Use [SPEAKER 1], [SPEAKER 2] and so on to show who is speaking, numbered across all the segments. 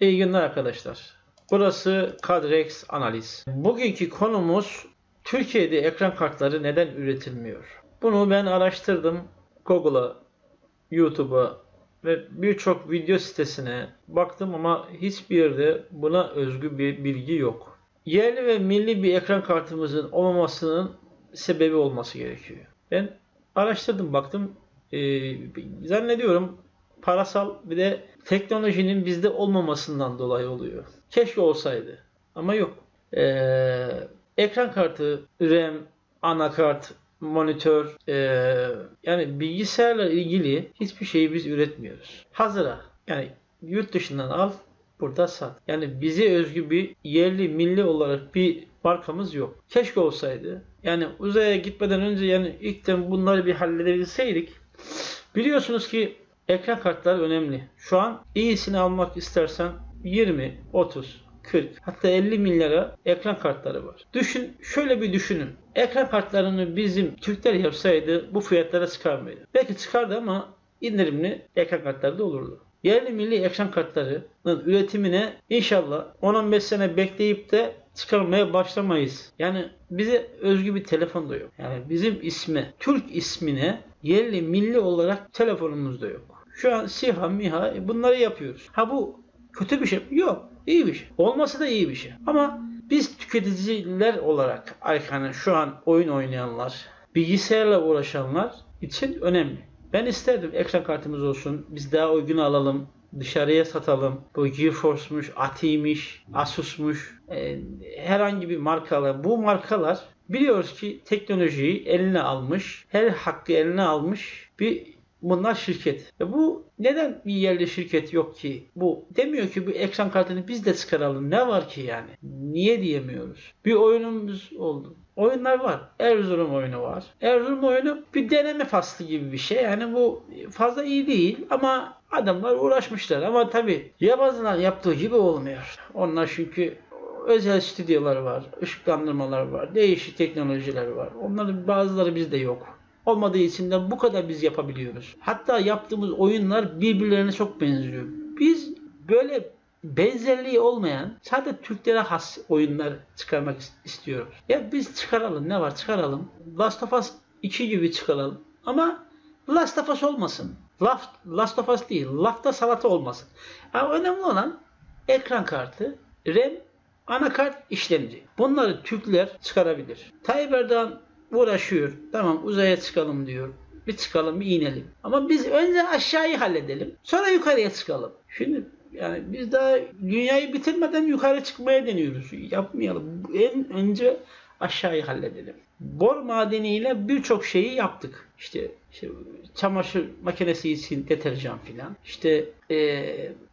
[SPEAKER 1] İyi günler arkadaşlar. Burası Kadrex Analiz. Bugünkü konumuz Türkiye'de ekran kartları neden üretilmiyor? Bunu ben araştırdım. Google'a, YouTube'a ve birçok video sitesine baktım ama hiçbir yerde buna özgü bir bilgi yok. Yerli ve milli bir ekran kartımızın olmamasının sebebi olması gerekiyor. Ben araştırdım baktım. Ee, zannediyorum parasal bir de teknolojinin bizde olmamasından dolayı oluyor. Keşke olsaydı ama yok. Ee, ekran kartı, RAM, anakart, monitör, e, yani bilgisayarla ilgili hiçbir şeyi biz üretmiyoruz. Hazıra. Yani yurt dışından al, burada sat. Yani bize özgü bir yerli milli olarak bir markamız yok. Keşke olsaydı. Yani uzaya gitmeden önce yani ilkten bunları bir halledebilseydik. Biliyorsunuz ki ekran kartları önemli. Şu an iyisini almak istersen 20, 30, 40 hatta 50 milyara ekran kartları var. Düşün, şöyle bir düşünün. Ekran kartlarını bizim Türkler yapsaydı bu fiyatlara çıkar mıydı? Belki çıkardı ama indirimli ekran kartları da olurdu. Yerli milli ekran kartlarının üretimine inşallah 10-15 sene bekleyip de çıkarmaya başlamayız. Yani bize özgü bir telefon da yok. Yani bizim isme, Türk ismine yerli milli olarak telefonumuz da yok. Şu an SİHA, MİHA bunları yapıyoruz. Ha bu kötü bir şey mi? Yok. İyi bir şey. Olması da iyi bir şey. Ama biz tüketiciler olarak yani şu an oyun oynayanlar, bilgisayarla uğraşanlar için önemli. Ben isterdim ekran kartımız olsun. Biz daha uygun alalım. Dışarıya satalım. Bu GeForce'muş, ATI'miş, Asus'muş. E, herhangi bir markalar. Bu markalar biliyoruz ki teknolojiyi eline almış. Her hakkı eline almış bir Bunlar şirket. E bu neden bir yerli şirket yok ki? Bu demiyor ki bu ekran kartını biz de çıkaralım. Ne var ki yani? Niye diyemiyoruz? Bir oyunumuz oldu. Oyunlar var. Erzurum oyunu var. Erzurum oyunu bir deneme faslı gibi bir şey. Yani bu fazla iyi değil ama adamlar uğraşmışlar. Ama tabi yabancılar yaptığı gibi olmuyor. Onlar çünkü özel stüdyoları var, ışıklandırmalar var, değişik teknolojiler var. Onların bazıları bizde yok olmadığı için de bu kadar biz yapabiliyoruz. Hatta yaptığımız oyunlar birbirlerine çok benziyor. Biz böyle benzerliği olmayan sadece Türklere has oyunlar çıkarmak istiyoruz. Ya biz çıkaralım ne var çıkaralım. Last of Us 2 gibi çıkaralım. Ama Last of Us olmasın. Last, Last of Us değil. Lafta salata olmasın. Yani önemli olan ekran kartı, RAM, anakart, işlemci. Bunları Türkler çıkarabilir. Tayyip Erdoğan uğraşıyor. Tamam uzaya çıkalım diyor. Bir çıkalım bir inelim. Ama biz önce aşağıyı halledelim. Sonra yukarıya çıkalım. Şimdi yani biz daha dünyayı bitirmeden yukarı çıkmaya deniyoruz. Yapmayalım. En önce aşağıyı halledelim. Bor madeniyle birçok şeyi yaptık. İşte, işte çamaşır makinesi için deterjan filan. İşte e,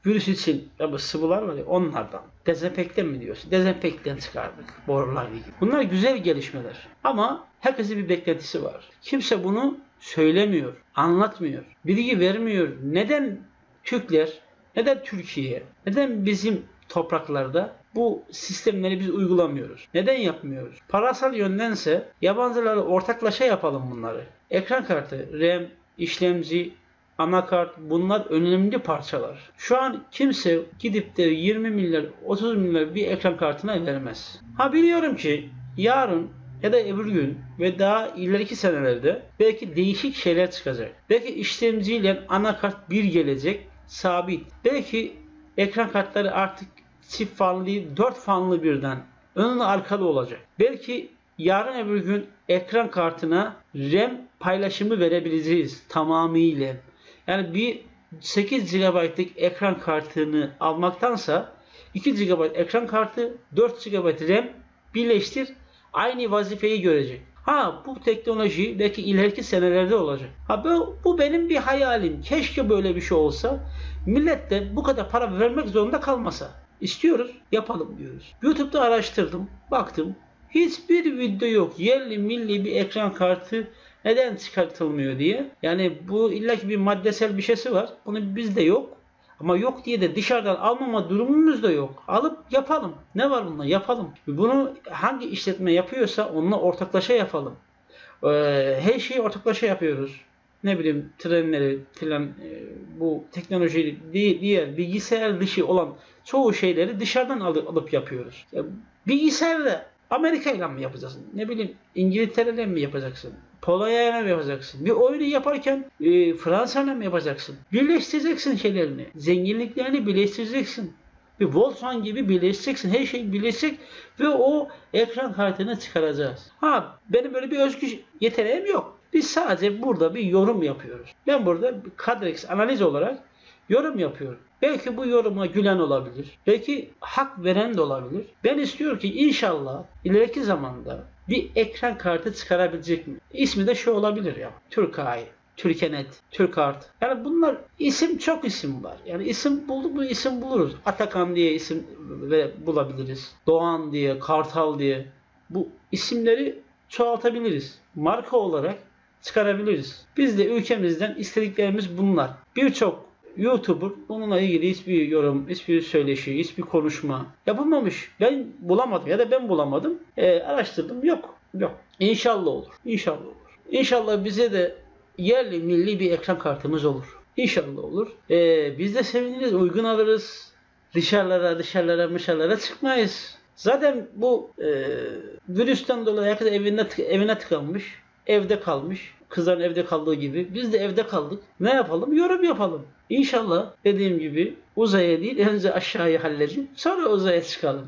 [SPEAKER 1] virüs için ya bu sıvılar var ya onlardan. Dezenfektan mi diyorsun? Dezenfektan çıkardık. Borular gibi. Bunlar güzel gelişmeler. Ama herkesin bir beklentisi var. Kimse bunu söylemiyor, anlatmıyor, bilgi vermiyor. Neden Türkler, neden Türkiye, neden bizim topraklarda bu sistemleri biz uygulamıyoruz. Neden yapmıyoruz? Parasal yöndense yabancıları ortaklaşa yapalım bunları. Ekran kartı, RAM, işlemci, anakart bunlar önemli parçalar. Şu an kimse gidip de 20 milyar 30 milyar bir ekran kartına vermez. Ha biliyorum ki yarın ya da öbür gün ve daha ileriki senelerde belki değişik şeyler çıkacak. Belki işlemciyle anakart bir gelecek sabit. Belki ekran kartları artık çift fanlı değil, dört fanlı birden önlü arkalı olacak. Belki yarın öbür gün ekran kartına RAM paylaşımı verebileceğiz tamamıyla. Yani bir 8 GB'lık ekran kartını almaktansa 2 GB ekran kartı 4 GB RAM birleştir aynı vazifeyi görecek. Ha bu teknoloji belki ileriki senelerde olacak. Ha bu, bu benim bir hayalim. Keşke böyle bir şey olsa. Millet de bu kadar para vermek zorunda kalmasa. İstiyoruz, yapalım diyoruz. YouTube'da araştırdım, baktım. Hiçbir video yok. Yerli milli bir ekran kartı neden çıkartılmıyor diye. Yani bu illaki bir maddesel bir şeysi var. Bunu bizde yok. Ama yok diye de dışarıdan almama durumumuz da yok. Alıp yapalım. Ne var bunda? Yapalım. Bunu hangi işletme yapıyorsa onunla ortaklaşa yapalım. Ee, her şeyi ortaklaşa yapıyoruz. Ne bileyim trenleri filan e, bu teknoloji diğer bilgisayar dışı olan çoğu şeyleri dışarıdan alıp, alıp yapıyoruz. Ya, bilgisayarla Amerika ile mi yapacaksın? Ne bileyim İngiltere ile mi yapacaksın? Polonya ile mi yapacaksın? Bir oyunu yaparken e, Fransa ile mi yapacaksın? Birleştireceksin şeylerini. Zenginliklerini birleştireceksin. Bir Voltron gibi birleşeceksin. Her şey birleşecek ve o ekran kartını çıkaracağız. Ha benim böyle bir özgü yeteneğim yok. Biz sadece burada bir yorum yapıyoruz. Ben burada Kadrex analiz olarak yorum yapıyorum. Belki bu yoruma gülen olabilir. Belki hak veren de olabilir. Ben istiyorum ki inşallah ileriki zamanda bir ekran kartı çıkarabilecek mi? İsmi de şu olabilir ya. Türkay, Türkenet, Türkart. Yani bunlar isim çok isim var. Yani isim bulduk mu isim buluruz. Atakan diye isim ve bulabiliriz. Doğan diye, Kartal diye. Bu isimleri çoğaltabiliriz. Marka olarak çıkarabiliriz. Biz de ülkemizden istediklerimiz bunlar. Birçok YouTuber bununla ilgili hiçbir yorum, hiçbir söyleşi, hiçbir konuşma yapılmamış. Ben bulamadım ya da ben bulamadım. E, araştırdım. Yok. Yok. İnşallah olur. İnşallah olur. İnşallah bize de yerli milli bir ekran kartımız olur. İnşallah olur. E, biz de seviniriz. Uygun alırız. Dışarılara, dışarılara, dışarılara çıkmayız. Zaten bu e, virüsten dolayı herkes evine, evine tıkanmış. Evde kalmış. Kızların evde kaldığı gibi. Biz de evde kaldık. Ne yapalım? Yorum yapalım. İnşallah dediğim gibi uzaya değil önce aşağıya halledin. Sonra uzaya çıkalım.